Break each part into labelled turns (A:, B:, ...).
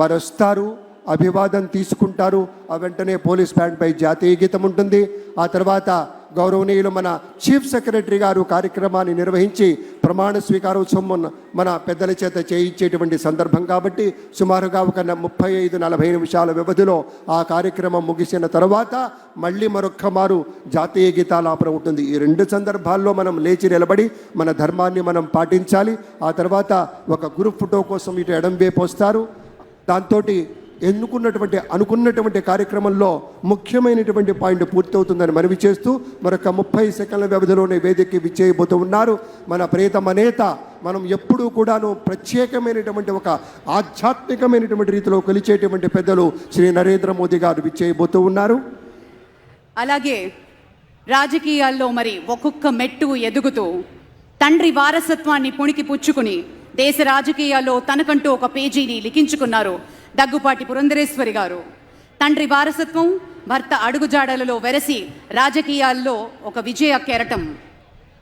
A: వారు వస్తారు అభివాదం తీసుకుంటారు. ఆ వెంటనే పోలీస్ బ్యాండ్పై జాతీయ గీతం ఉంటుంది. ఆ తర్వాత గౌరవనీయులు మన చీఫ్ సెక్రటరీ గారు కార్యక్రమాన్ని నిర్వహించి ప్రమాణ స్వీకారోత్సవం మన- మన పెద్దల చేత చేయించేటువంటి సందర్భం కాబట్టి సుమారుగా ఒక ముప్పై ఐదు నలభై నిమిషాల వ్యవధిలో ఆ కార్యక్రమం ముగిసిన తర్వాత మళ్ళీ మరొక్క మారు జాతీయ గీతాలాపన ఉంటుంది. ఈ రెండు సందర్భాల్లో మనం లేచి నిలబడి మన ధర్మాన్ని మనం పాటించాలి. ఆ తర్వాత ఒక గ్రూప్ ఫోటో కోసం ఇటు ఎడం వైపు వస్తారు. దాంతో ఎన్నుకున్నటువంటి అనుకున్నటువంటి కార్యక్రమంలో ముఖ్యమైనటువంటి పాయింట్ పూర్తవుతుందని మనవి చేస్తూ మరొక ముప్పై సెకండ్ల వ్యవధిలోనే వేదికకి విచ్చేయబోతూ ఉన్నారు. మన ప్రియతమ నేత మనం ఎప్పుడూ కూడాను ప్రత్యేకమైనటువంటి ఒక ఆధ్యాత్మికమైనటువంటి రీతిలో కొలిచేటువంటి పెద్దలు శ్రీ నరేంద్ర మోదీ గారు విచ్చేయబోతూ ఉన్నారు.
B: అలాగే రాజకీయాల్లో మరి ఒక్కొక్క మెట్టు ఎదుగుతూ తండ్రి వారసత్వాన్ని పుణికి పుచ్చుకుని దేశ రాజకీయాల్లో తనకంటూ ఒక పేజీని లిఖించుకున్నారు దగ్గుపాటి పురంధరేశ్వరి గారు. తండ్రి వారసత్వం భర్త అడుగుజాడలలో వెరసి రాజకీయాల్లో ఒక విజయ కెరటం.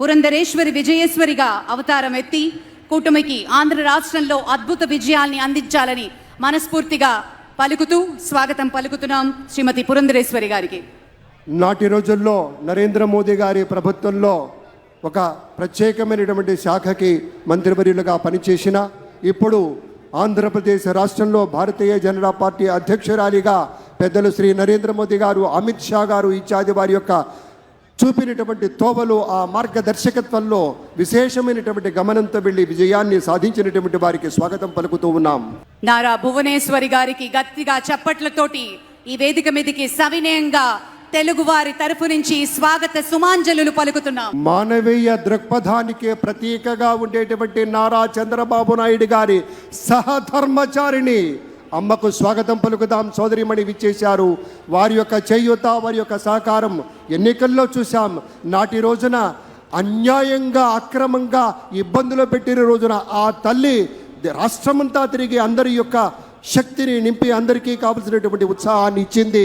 B: పురంధరేశ్వరి విజయేశ్వరిగా అవతారం ఎత్తి కూటమికి ఆంధ్ర రాష్ట్రంలో అద్భుత విజయాల్ని అందించాలని మనస్ఫూర్తిగా పలుకుతూ స్వాగతం పలుకుతున్నాం శ్రీమతి పురంధరేశ్వరి గారికి.
A: నాటి రోజుల్లో నరేంద్ర మోదీ గారి ప్రభుత్వంలో ఒక ప్రత్యేకమైనటువంటి శాఖకి మంత్రివర్యులుగా పనిచేసిన ఇప్పుడు ఆంధ్రప్రదేశ్ రాష్ట్రంలో భారతీయ జనతా పార్టీ అధ్యక్షురాలిగా పెద్దలు శ్రీ నరేంద్ర మోదీ గారు అమిత్ షా గారు ఇత్యాది వారి యొక్క చూపినటువంటి తోవలు ఆ మార్గదర్శకత్వంలో విశేషమైనటువంటి గమనంతో వెళ్ళి విజయాన్ని సాధించినటువంటి వారికి స్వాగతం పలుకుతూ ఉన్నాం.
B: నారా భువనేశ్వరి గారికి గట్టిగా చప్పట్లతోటి ఈ వేదిక మీదకి సవినయంగా తెలుగు వారి తరఫు నుంచి స్వాగత సుమాంజలు పలుకుతున్నాం.
A: మానవీయ దృక్పథానికి ప్రతీకగా ఉండేటువంటి నారా చంద్రబాబు నాయుడు గారి సహధర్మచారిణి అమ్మకు స్వాగతం పలుకుదాం సోదరిమణి విచ్చేశారు. వారి యొక్క చేయూత వారి యొక్క సహకారం ఎన్నికల్లో చూశాం. నాటి రోజున అన్యాయంగా అక్రమంగా ఇబ్బందులు పెట్టిన రోజున ఆ తల్లి రాష్ట్రమంతా తిరిగి అందరి యొక్క శక్తిని నింపి అందరికీ కావలసినటువంటి ఉత్సాహాన్ని ఇచ్చింది.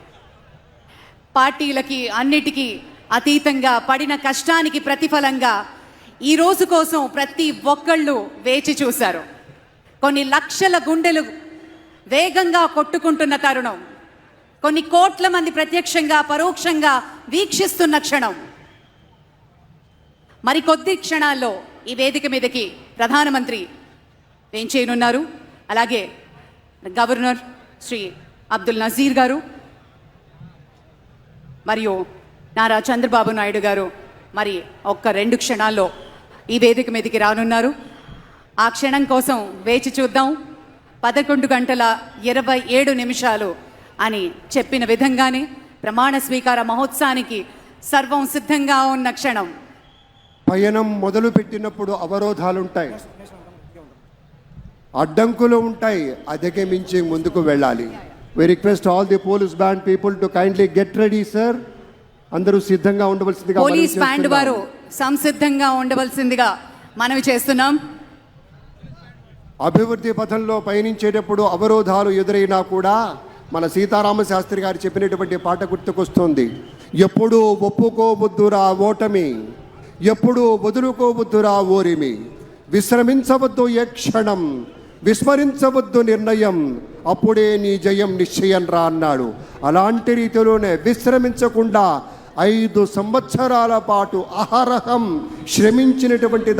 B: పార్టీలకి అన్నిటికీ అతీతంగా పడిన కష్టానికి ప్రతిఫలంగా ఈ రోజు కోసం ప్రతి ఒక్కళ్ళు వేచి చూశారు. కొన్ని లక్షల గుండెలు వేగంగా కొట్టుకుంటున్న తరుణం. కొన్ని కోట్ల మంది ప్రత్యక్షంగా పరోక్షంగా వీక్షిస్తున్న క్షణం. మరి కొద్ది క్షణాల్లో ఈ వేదిక మీదకి ప్రధానమంత్రి ఏం చేయనున్నారు? అలాగే గవర్నర్ శ్రీ అబ్దుల్ నజీర్ గారు మరియు నారా చంద్రబాబు నాయుడు గారు మరి ఒక్క రెండు క్షణాల్లో ఈ వేదిక మీదకి రానున్నారు. ఆ క్షణం కోసం వేచి చూద్దాం. పదకొండు గంటల ఇరవై ఏడు నిమిషాలు అని చెప్పిన విధంగానే ప్రమాణ స్వీకార మహోత్సవానికి సర్వం సిద్ధంగా ఉన్న క్షణం.
A: పయనం మొదలు పెట్టినప్పుడు అవరోధాలుంటాయి. అడ్డంకులు ఉంటాయి. అధిగమించి ముందుకు వెళ్ళాలి. We request all the police band people to kindly get ready sir అందరూ సిద్ధంగా ఉండవలసిందిగా
B: పోలీస్ బ్యాండ్. వారు సంసిద్ధంగా ఉండవలసిందిగా మనవి చేస్తున్నాం.
A: అభివృద్ధి పథంలో పయనించేటప్పుడు అవరోధాలు ఎదురైనా కూడా మన సీతారామ శాస్త్రి గారు చెప్పినటువంటి పాట గుర్తుకొస్తుంది. ఎప్పుడూ ఒప్పుకోవద్దురా ఓటమి ఎప్పుడూ వదులుకోవద్దురా ఓరిమి. విశ్రమించవద్దు ఏ క్షణం విస్మరించవద్దు నిర్ణయం అప్పుడే నీ జయం నిశ్చయం రా అన్నాడు. అలాంటి రీతిలోనే విశ్రమించకుండా ఐదు సంవత్సరాల పాటు అహరహం శ్రమించినటువంటి